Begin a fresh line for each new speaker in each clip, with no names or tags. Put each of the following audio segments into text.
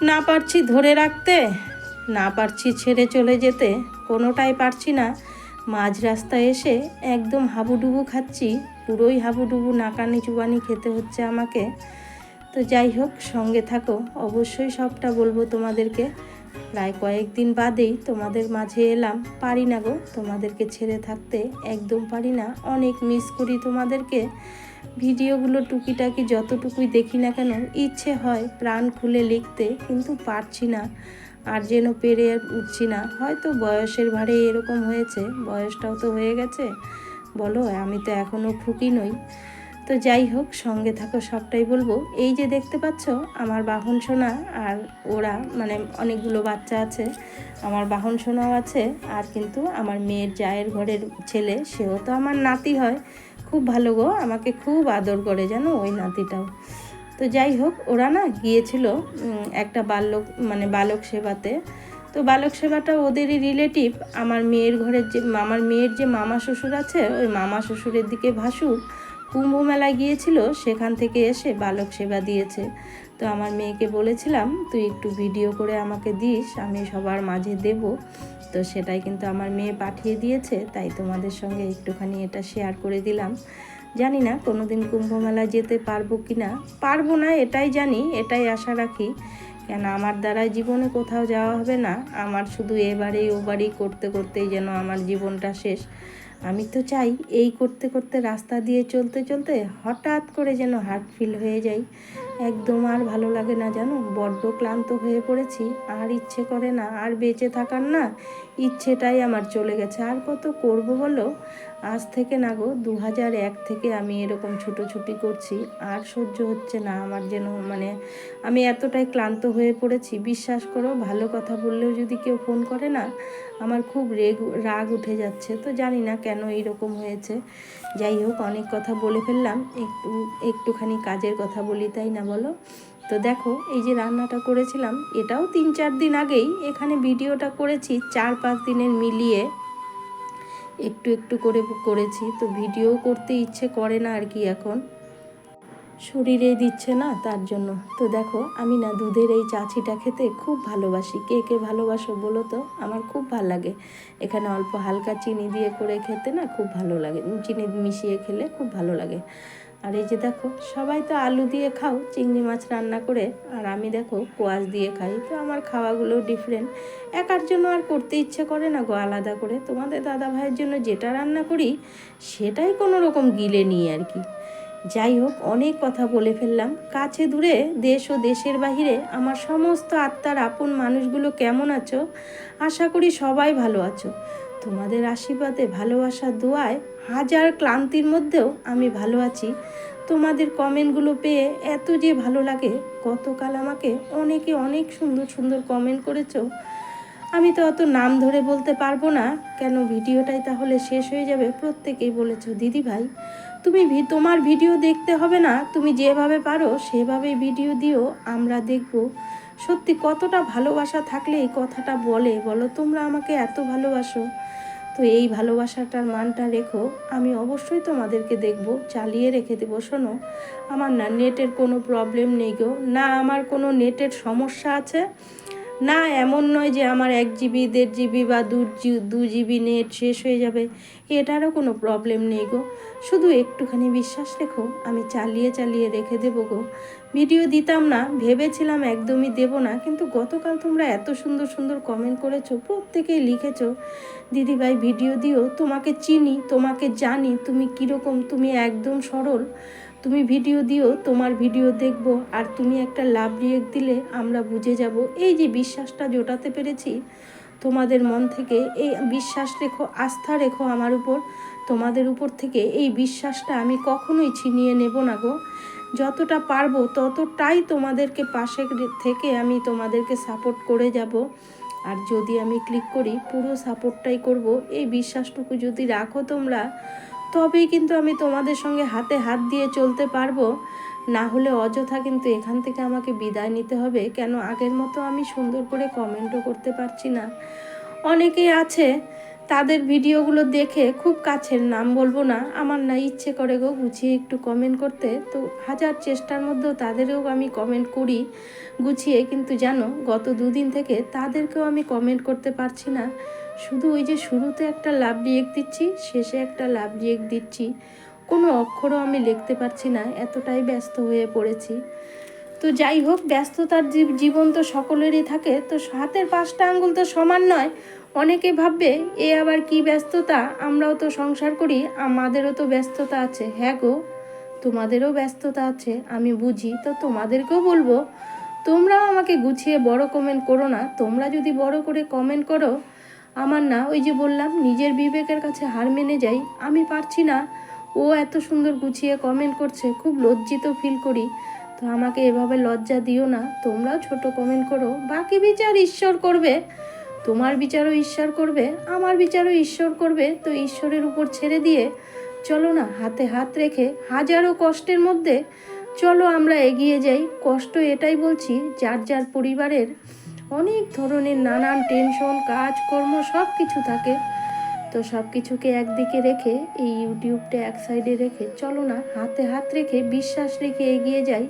না পারছি ধরে রাখতে, না পারছি ছেড়ে চলে যেতে, কোনোটাই পারছি না। মাঝ রাস্তায় এসে একদম হাবুডুবু খাচ্ছি, পুরোই হাবুডুবু নাকানি চুবানি খেতে হচ্ছে আমাকে। তো যাই হোক, সঙ্গে থাকো, অবশ্যই সবটা বলব তোমাদেরকে। প্রায় কয়েকদিন বাদেই তোমাদের মাঝে এলাম। পারি না গো, তোমাদেরকে ছেড়ে থাকতে একদম পারি না। অনেক মিস করি তোমাদেরকে। ভিডিওগুলো টুকিটাকি যতটুকুই দেখি না কেন, ইচ্ছে হয় প্রাণ খুলে লিখতে, কিন্তু পারছি না। আর যেন পেরে উঠছি না। হয়তো বয়সের ভারে এরকম হয়েছে। বয়সটাও তো হয়ে গেছে। বলো, আমি তো এখনও খুকি নই। তো যাই হোক, সঙ্গে থাকো, সবটাই বলব। এই যে দেখতে পাচ্ছ, আমার বাহন সোনা আর ওরা মানে অনেকগুলো বাচ্চা আছে, আমার বাহন সোনাও আছে, আর কিন্তু আমার মেয়ের জায়ের ঘরের ছেলে, সেও তো আমার নাতি হয়। খুব ভালো গো, আমাকে খুব আদর করে জানো ওই নাতিটাও। তো যাই হোক, ওরা না গিয়েছিল একটা বালক মানে বালক সেবাতে। তো বালক সেবাটা ওদেরই রিলেটিভ আমার মেয়ের ঘরের যে, আমার মেয়ের যে মামা শ্বশুর আছে, ওই মামা শ্বশুরের দিকে ভাসুর কুম্ভ মেলায় গিয়েছিল, সেখান থেকে এসে বালক সেবা দিয়েছে। তো আমার মেয়েকে বলেছিলাম, তুই একটু ভিডিও করে আমাকে দিস, আমি সবার মাঝে দেব। তো সেটাই কিন্তু আমার মেয়ে পাঠিয়ে দিয়েছে, তাই তোমাদের সঙ্গে একটুখানি এটা শেয়ার করে দিলাম। জানি না কোনোদিন কুম্ভ মেলা যেতে পারব কি না পারব না এটাই জানি, এটাই আশা রাখি। কেন আমার দ্বারা জীবনে কোথাও যাওয়া হবে না, আমার শুধু এবারেই বাড়ি ও বাড়ি করতে, করতেই যেন আমার জীবনটা শেষ। আমি তো চাই এই করতে করতে রাস্তা দিয়ে চলতে চলতে হঠাৎ করে যেন হার্ট ফিল হয়ে যাই। একদম আর ভালো লাগে না যেন বড্ড ক্লান্ত হয়ে পড়েছি, আর ইচ্ছে করে না, আর বেঁচে থাকার না, ইচ্ছেটাই আমার চলে গেছে। আর কত করব বলো? আজ থেকে না গো দু হাজার এক থেকে আমি এরকম ছুটোছুটি করছি। আর সহ্য হচ্ছে না আমার যেন মানে আমি এতটাই ক্লান্ত হয়ে পড়েছি। বিশ্বাস করো, ভালো কথা বললেও যদি কেউ ফোন করে না, আমার খুব রেগ, রাগ উঠে যাচ্ছে। তো জানি না কেন এইরকম হয়েছে। যাই হোক, অনেক কথা বলে ফেললাম। একটু, একটুখানি কাজের কথা বলি, তাই না বলো? তো দেখো, এই যে রান্নাটা করেছিলাম, এটাও তিন চার দিন আগেই এখানে ভিডিওটা করেছি, চার পাঁচ দিনের মিলিয়ে। একটু একটু করে করেছি, তো ভিডিও করতে ইচ্ছে করে না আর কি এখন। শরীরে দিচ্ছে না তার জন্য। তো দেখো, আমি না দুধের এই চাচিটা খেতে খুব ভালোবাসি। কে কে ভালোবাসো বলো তো? আমার খুব ভালো লাগে। এখানে অল্প হালকা চিনি দিয়ে করে খেতে না খুব ভালো লাগে। চিনি মিশিয়ে খেলে খুব ভালো লাগে। আর এই যে দেখো, সবাই তো আলু দিয়ে খাও, চিংড়ি মাছ রান্না করে, আর আমি দেখো কোয়াশ দিয়ে খাই। তো আমার খাওয়াগুলো ডিফারেন্ট একার জন্য আর করতে ইচ্ছে করে না গো আলাদা করে। তোমাদের দাদা ভাইয়ের জন্য যেটা রান্না করি, সেটাই কোনো রকম গিলে নিই আর কি। যাই হোক, অনেক কথা বলে ফেললাম। কাছে দূরে, দেশ ও দেশের বাহিরে, আমার সমস্ত আত্মার আপন মানুষগুলো কেমন আছো? আশা করি সবাই ভালো আছো। তোমাদের আশীর্বাদে, ভালোবাসার দোয়ায় হাজার ক্লান্তির মধ্যেও আমি ভালো আছি। তোমাদের কমেন্টগুলো পেয়ে এত যে ভালো লাগে, গতকাল আমাকে অনেকে অনেক সুন্দর সুন্দর কমেন্ট করেছ। আমি তো অত নাম ধরে বলতে পারব না, কেন ভিডিওটাই তাহলে শেষ হয়ে যাবে প্রত্যেকেই বলেছ, দিদি ভাই। তুমি তোমার ভিডিও দেখতে হবে না, তুমি যেভাবে পারো সেভাবে ভিডিও দিও, আমরা দেখব। সত্যি কতটা ভালোবাসা থাকলে এই কথাটা বলে, বলো তোমরা আমাকে এত ভালোবাসো। তো এই ভালোবাসাটার মানটা রেখো, আমি অবশ্যই তোমাদেরকে দেখব, চালিয়ে রেখে দেবো। শোনো, আমার না নেটের কোনো প্রবলেম নেই গো, না আমার কোনো নেটের সমস্যা আছে। না, এমন নয় যে আমার এক জিবি দেড় জিবি বা দু দু জিবি নেট শেষ হয়ে যাবে। এটারও কোনো প্রবলেম নেই গো। শুধু একটুখানি বিশ্বাস রেখো, আমি চালিয়ে চালিয়ে রেখে দেবো গো। ভিডিও দিতাম না, ভেবেছিলাম একদমই দেব না, কিন্তু গতকাল তোমরা এত সুন্দর সুন্দর কমেন্ট করেছ, প্রত্যেকেই লিখেছো, দিদিভাই ভিডিও দিও, তোমাকে চিনি, তোমাকে জানি, তুমি কীরকম, তুমি একদম সরল। তুমি ভিডিও দিও, তোমার ভিডিও দেখব, আর তুমি একটা লাভ রিয়েক্ট দিলে আমরা বুঝে যাব। এই যে বিশ্বাসটা জোটাতে পেরেছি, তোমাদের মন থেকে এই বিশ্বাস রেখো, আস্থা রেখো আমার উপর। তোমাদের উপর থেকে এই বিশ্বাসটা আমি কখনোই ছিনিয়ে নেব না গো। যতটা পারব, ততটাই তোমাদেরকে পাশে থেকে আমি তোমাদেরকে সাপোর্ট করে যাব। আর যদি আমি ক্লিক করি, পুরো সাপোর্টটাই করব। এই বিশ্বাসটুকু যদি রাখো তোমরা তবেই কিন্তু আমি তোমাদের সঙ্গে হাতে হাত দিয়ে চলতে পারব। না হলে অযথা কিন্তু এখান থেকে আমাকে বিদায় নিতে হবে। কেন আগের মতো আমি সুন্দর করে কমেন্টও করতে পারছি না। অনেকেই আছে, তাদের ভিডিওগুলো দেখে খুব কাছের, নাম বলব না। আমার না ইচ্ছে করে গো গুছিয়ে একটু কমেন্ট করতে। তো হাজার চেষ্টার মধ্যেও তাদেরও আমি কমেন্ট করি, গুছিয়ে। কিন্তু জানো, গত দুদিন থেকে তাদেরকেও আমি কমেন্ট করতে পারছি না। শুধু ওই যে শুরুতে একটা লাভ রিয়েক্ট দিচ্ছি, শেষে একটা লাভ রিয়েক্ট দিচ্ছি। কোনো অক্ষরও আমি লিখতে পারছি না, এতটাই ব্যস্ত হয়ে পড়েছি। তো যাই হোক, ব্যস্ততার জীব- জীবন তো সকলেরই থাকে, তো হাতের পাঁচটা আঙ্গুল তো সমান নয়। অনেকে ভাববে, এ আবার কি ব্যস্ততা? আমরাও তো সংসার করি, আমাদেরও তো ব্যস্ততা আছে। হ্যাঁ গো, তোমাদেরও ব্যস্ততা আছে, আমি বুঝি। তো তোমাদেরকেও বলব, তোমরাও আমাকে গুছিয়ে বড় কমেন্ট করো না। তোমরা যদি বড় করে কমেন্ট করো আমার না ওই যে বললাম, নিজের বিবেকের কাছে হার মেনে যাই, আমি পারছি না। ও এত সুন্দর গুছিয়ে কমেন্ট করছে, খুব লজ্জিত ফিল করি। তো আমাকে এভাবে লজ্জা দিও না, তোমরাও ছোট কমেন্ট করো। বাকি বিচার ঈশ্বর করবে। তোমার বিচারও ঈশ্বর করবে, আমার বিচারও ঈশ্বর করবে। তো ঈশ্বরের উপর ছেড়ে দিয়ে চলো না, হাতে হাত রেখে হাজারো কষ্টের মধ্যে চলো আমরা এগিয়ে যাই। কষ্ট এটাই বলছি, যার যার পরিবারের অনেক ধরনের নানান টেনশন, কাজকর্ম সব কিছু থাকে। তো সব কিছুকে একদিকে রেখে, এই ইউটিউবটা এক সাইডে রেখে, চলো না, হাতে হাত রেখে, বিশ্বাস রেখে এগিয়ে যাই।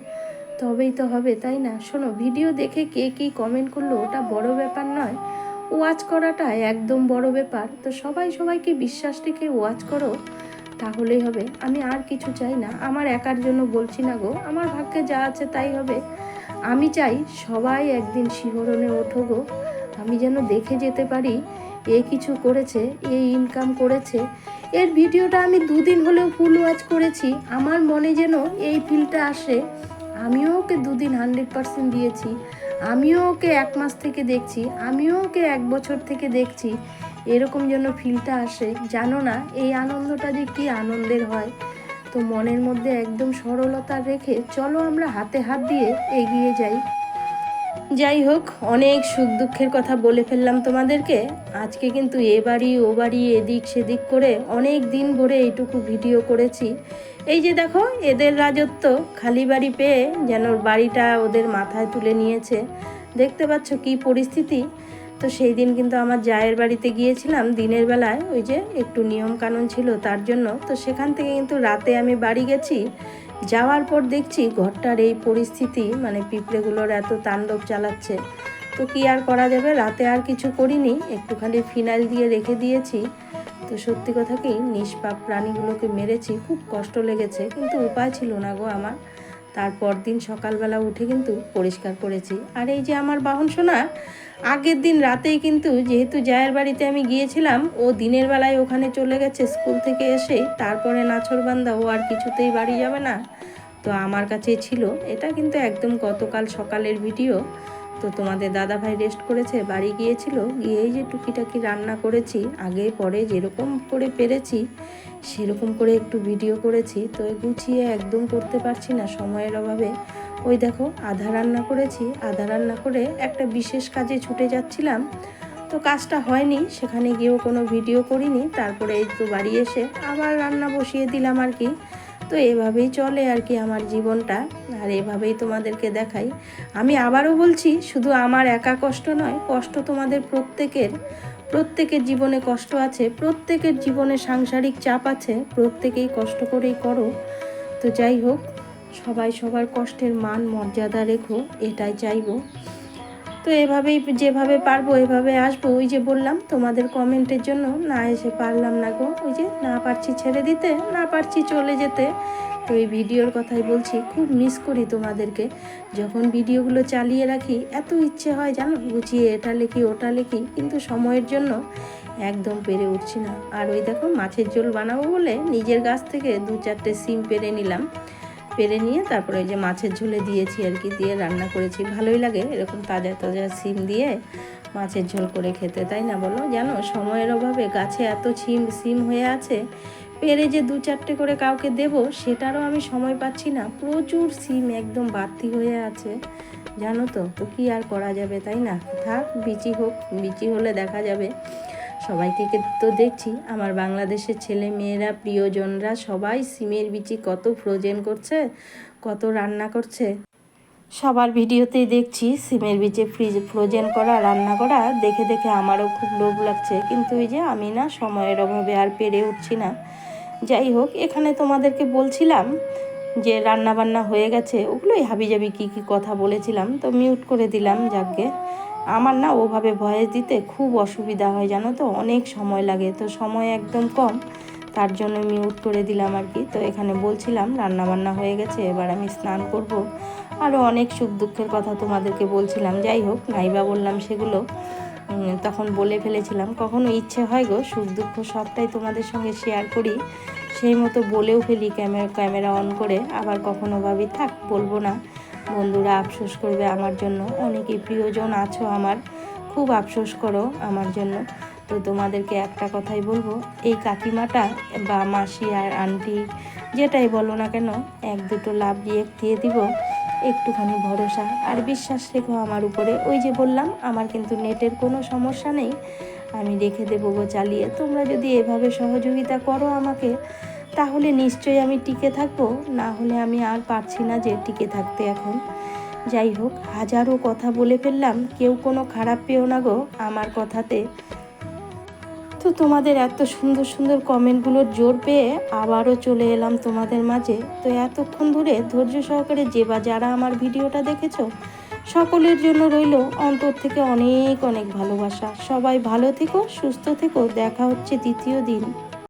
তবেই তো হবে, তাই না? শোনো, ভিডিও দেখে কে কী কমেন্ট করল, ওটা বড় ব্যাপার নয়। ওয়াচ করাটা একদম বড় ব্যাপার। তো সবাই সবাইকে বিশ্বাস রেখে ওয়াচ করো, তাহলেই হবে। আমি আর কিছু চাই না। আমার একার জন্য বলছি না গো। আমার ভাগ্যে যা আছে তাই হবে। আমি চাই সবাই একদিন শিহরণে ওঠো গো। আমি যেন দেখে যেতে পারি, এ কিছু করেছে, এ ইনকাম করেছে। এর ভিডিওটা আমি দুদিন হলেও ফুল ওয়াচ করেছি। আমার মনে যেন এই ফিলটা আসে। আমিও ওকে দুদিন হান্ড্রেড পার্সেন্ট দিয়েছি। আমিও ওকে এক মাস থেকে দেখছি। আমিও ওকে এক বছর থেকে দেখছি। এরকম যেন ফিলটা আসে। জানো না, এই আনন্দটা যে কী আনন্দের হয়। তো মনের মধ্যে একদম সরলতা রেখে চলো আমরা হাতে হাত দিয়ে এগিয়ে যাই। যাই হোক, অনেক সুখ দুঃখের কথা বলে ফেললাম তোমাদেরকে। আজকে কিন্তু এ বাড়ি, ও বাড়ি, এদিক সেদিক করে অনেক দিন ভরে এইটুকু ভিডিও করেছি। এই যে দেখো, এদের রাজত্ব খালি বাড়ি পেয়ে যেন বাড়িটা ওদের মাথায় তুলে নিয়েছে। দেখতে পাচ্ছ কি পরিস্থিতি। তো সেই দিন কিন্তু আমার জায়ের বাড়িতে গিয়েছিলাম। দিনের বেলায় ওই যে একটু নিয়ম কানুন ছিল তার জন্য। তো সেখান থেকে কিন্তু রাতে আমি বাড়ি গেছি। যাওয়ার পর দেখছি ঘরটার এই পরিস্থিতি মানে পিঁপড়েগুলোর এত তাণ্ডব চালাচ্ছে। তো কি আর করা যাবে? রাতে আর কিছু করিনি। একটুখানি ফিনাইল দিয়ে রেখে দিয়েছি। তো সত্যি কথা কি, নিষ্পাপ প্রাণীগুলোকে মেরেছি। খুব কষ্ট লেগেছে, কিন্তু উপায় ছিল না গো আমার। তারপর দিন সকালবেলা উঠে কিন্তু পরিষ্কার করেছি। আর এই যে আমার বাহন সোনা, আগের দিন রাতেই কিন্তু যেহেতু জায়ের বাড়িতে আমি গিয়েছিলাম, ও দিনের বেলায় ওখানে চলে গেছে স্কুল থেকে এসে, তারপরে নাছরবান্দা ও আর কিছুতেই বাড়ি যাবে না। তো আমার কাছে ছিল। এটা কিন্তু একদম গতকাল সকালের ভিডিও। তো তোমাদের দাদা ভাই রেস্ট করেছে, বাড়ি গিয়েছিল, গিয়েই যে টুকিটাকি রান্না করেছি, আগে পরে যেরকম করে পেরেছি, সেরকম করে একটু ভিডিও করেছি, তো গুছিয়ে একদম করতে পারছি না সময়ের অভাবে। ওই দেখো, আধা রান্না করেছি, আধা রান্না করে একটা বিশেষ কাজে ছুটে যাচ্ছিলাম, তো কাজটা হয়নি, সেখানে গিয়েও কোনো ভিডিও করিনি, তারপরে এই তো বাড়ি এসে আবার রান্না বসিয়ে দিলাম আর কি। তো এভাবেই চলে আর কি আমার জীবনটা। আর এভাবেই তোমাদেরকে দেখাই। আমি আবারও বলছি, শুধু আমার একা কষ্ট নয়, কষ্ট তোমাদের প্রত্যেকের। প্রত্যেকের জীবনে কষ্ট আছে, প্রত্যেকের জীবনে সাংসারিক চাপ আছে, প্রত্যেকেই কষ্ট করেই করো। তো যাই হোক, সবাই সবার কষ্টের মান মর্যাদা রেখো, এটাই চাইব। তো এভাবেই যেভাবে পারব, এভাবে আসব। ওই যে বললাম, তোমাদের কমেন্টের জন্য, না এসে পারলাম না গো। ওই যে না পারছি ছেড়ে দিতে, না পারছি চলে যেতে। তো এই ভিডিওর কথাই বলছি, খুব মিস করি তোমাদেরকে। যখন ভিডিওগুলো চালিয়ে রাখি, এত ইচ্ছে হয় জানো, গুছিয়ে এটা লিখি, ওটা লিখি, কিন্তু সময়ের জন্য একদম পেরে উঠছি না। আর ওই দেখো, মাছের ঝোল বানাবো বলে নিজের গাছ থেকে দু চারটে সিম পেরে নিলাম। পেরে নিয়ে তারপরে ওই যে মাছের ঝোলে দিয়েছি আর কি, দিয়ে রান্না করেছি। ভালোই লাগে এরকম তাজা তাজা সিম দিয়ে মাছের ঝোল করে খেতে, তাই না বলো? জানো, সময়ের অভাবে গাছে এত সিম সিম হয়ে আছে, পেরে যে দু চারটে করে কাউকে দেব, সেটারও আমি সময় পাচ্ছি না। প্রচুর সিম একদম বাড়তি হয়ে আছে, জানো তো? তো কী আর করা যাবে, তাই না? থাক, বিচি হোক, বিচি হলে দেখা যাবে। সবাইকে তো দেখছি, আমার বাংলাদেশের ছেলে মেয়েরা, প্রিয়জনরা সবাই সিমের বিচি কত ফ্রোজেন করছে, কত রান্না করছে। সবার ভিডিওতেই দেখছি সিমের বিচে ফ্রিজ ফ্রোজেন করা, রান্না করা। দেখে দেখে আমারও খুব লোভ লাগছে, কিন্তু এই যে আমি না সময়ের অভাবে আর পেরে উঠছি না। যাই হোক, এখানে তোমাদেরকে বলছিলাম যে রান্না বান্না হয়ে গেছে, ওগুলোই হাবিজাবি কী কী কথা বলেছিলাম, তো মিউট করে দিলাম যাকে আমার না ওভাবে ভয়েস দিতে খুব অসুবিধা হয়, জানো তো? অনেক সময় লাগে, তো সময় একদম কম। তার জন্য মিউট করে দিলাম আর কি। তো এখানে বলছিলাম রান্না বান্না হয়ে গেছে, এবার আমি স্নান করব। আরও অনেক সুখ দুঃখের কথা তোমাদেরকে বলছিলাম। যাই হোক, নাইবা বললাম সেগুলো। তখন বলে ফেলেছিলাম, কখনো ইচ্ছে হয় গো? সুখ দুঃখ সবটাই তোমাদের সঙ্গে শেয়ার করি। সেই মতো বলেও ফেলি ক্যামেরা ক্যামেরা অন করে। আবার কখনো ভাবি, থাক, বলব না। বন্ধুরা আফসোস করবে আমার জন্য। অনেকেই প্রিয়জন আছো আমার। খুব আফসোস করো আমার জন্য। তো তোমাদেরকে একটা কথাই বলব, এই কাকিমাটা বা মাসি আর আন্টি যেটাই বলো না কেন, এক দুটো লাভ রিয়েক্ট দিয়ে দিব, একটুখানি ভরসা। আর বিশ্বাস রেখো আমার উপরে, ওই যে বললাম, আমার কিন্তু নেটের কোনো সমস্যা নেই। আমি রেখে দেবো গো চালিয়ে। তোমরা যদি এভাবে সহযোগিতা করো আমাকে তাহলে নিশ্চয়ই আমি টিকে থাকব? না হলে আমি আর পারছি না যে টিকে থাকতে এখন। যাই হোক, হাজারো কথা বলে ফেললাম, কেউ কোনো খারাপ পেও না গো আমার কথাতে। তো তোমাদের এত সুন্দর সুন্দর কমেন্টগুলোর জোর পেয়ে আবারও চলে এলাম তোমাদের মাঝে। তো এতক্ষণ ধরে ধৈর্য সহকারে যে বা যারা আমার ভিডিওটা দেখেছ, সকলের জন্য রইল অন্তর থেকে অনেক অনেক ভালোবাসা। সবাই ভালো থেকো, সুস্থ থেকো, দেখা হচ্ছে দ্বিতীয় দিন।